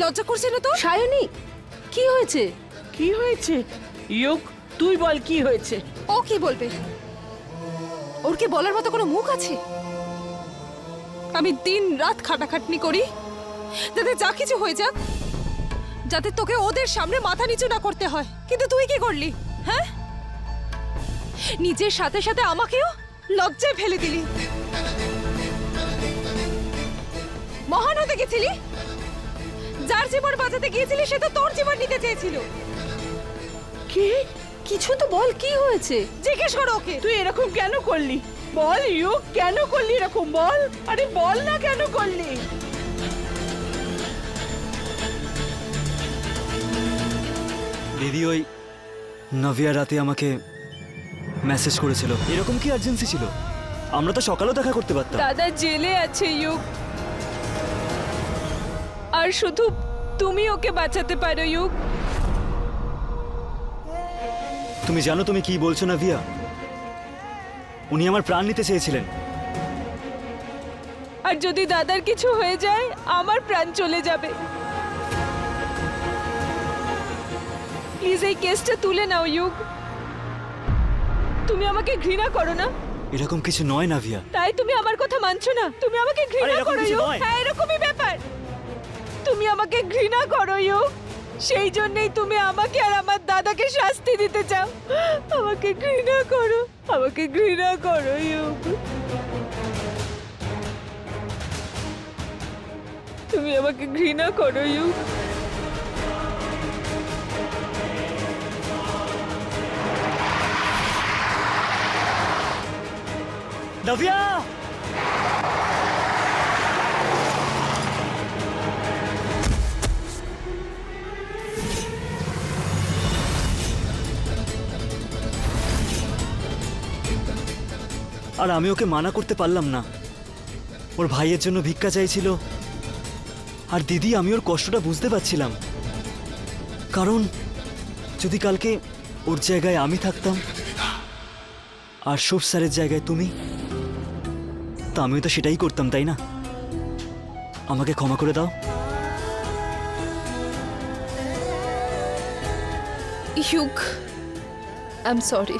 লজ্জা করছে না তো সায়নী কি হয়েছে? কি হয়েছে? ইয়োগ তুই বল কি হয়েছে? ও কি বলবে? ওর কি বলার মতো কোনো মুখ আছে? আমি দিন রাত খাটাখাটনি করি। যাতে যা কিছু হয়ে যাক যাতে তোকে ওদের সামনে মাথা নিচু না করতে হয়। কিন্তু তুই কি করলি হ্যাঁ? নিজের সাথে সাথে আমাকেও লজ্জায় ফেলে দিলি। মহান হতে গেছিলি? জীবন বাঁচাতে গিয়েছিলি সে তো তোর জীবন নিতে চেয়েছিল। কি? কিছু তো বল কি হয়েছে? জিজ্ঞেস করো ওকে। তুই এরকম কেন করলি? বল ইয়োগ কেন করলি এরকম? বল। আরে বল না কেন করলি? দিদি ওই নভিয়া রাতে আমাকে মেসেজ করেছিল। এরকম কি আর্জেন্সি ছিল? আমরা তো সকালেও দেখা করতে পারতাম। দাদা জেলে আছে ইউক আর শুধু তুমি ওকে বাঁচাতে পারো ইউক। তুমি জানো তুমি কি বলছো নাভিয়া? উনি আমার প্রাণ নিতে চেয়েছিলেন। আর যদি দাদার কিছু হয়ে যায় আমার প্রাণ চলে যাবে। প্লিজ এই কেসটা তুলে নাও ইউক। তুমি আমাকে ঘৃণা করো না। এরকম কিছু নয় না ভিয়া তাই তুমি আমার কথা মানছো না। তুমি আমাকে ঘৃণা এরকম করো কিছু ইউক। নয়। হ্যাঁ এরকমই ব্যাপার তুমি আমাকে ঘৃণা করো ইউ সেই জন্যই তুমি আমাকে আর আমার দাদাকে শাস্তি দিতে চাও। আমাকে ঘৃণা করো, আমাকে ঘৃণা করো ইউ তুমি আমাকে ঘৃণা করো ইউক নাভিয়া! আর আমি ওকে মানা করতে পারলাম না। ওর ভাইয়ের জন্য ভিক্ষা চাইছিল। আর দিদি, আমি ওর কষ্টটা বুঝতে পারছিলাম। কারণ, যদি কালকে ওর জায়গায় আমি থাকতাম, আর শুভ স্যারের জায়গায় তুমি, তা আমিও তো সেটাই করতাম, তাই না? আমাকে ক্ষমা করে দাও। UCO I am sorry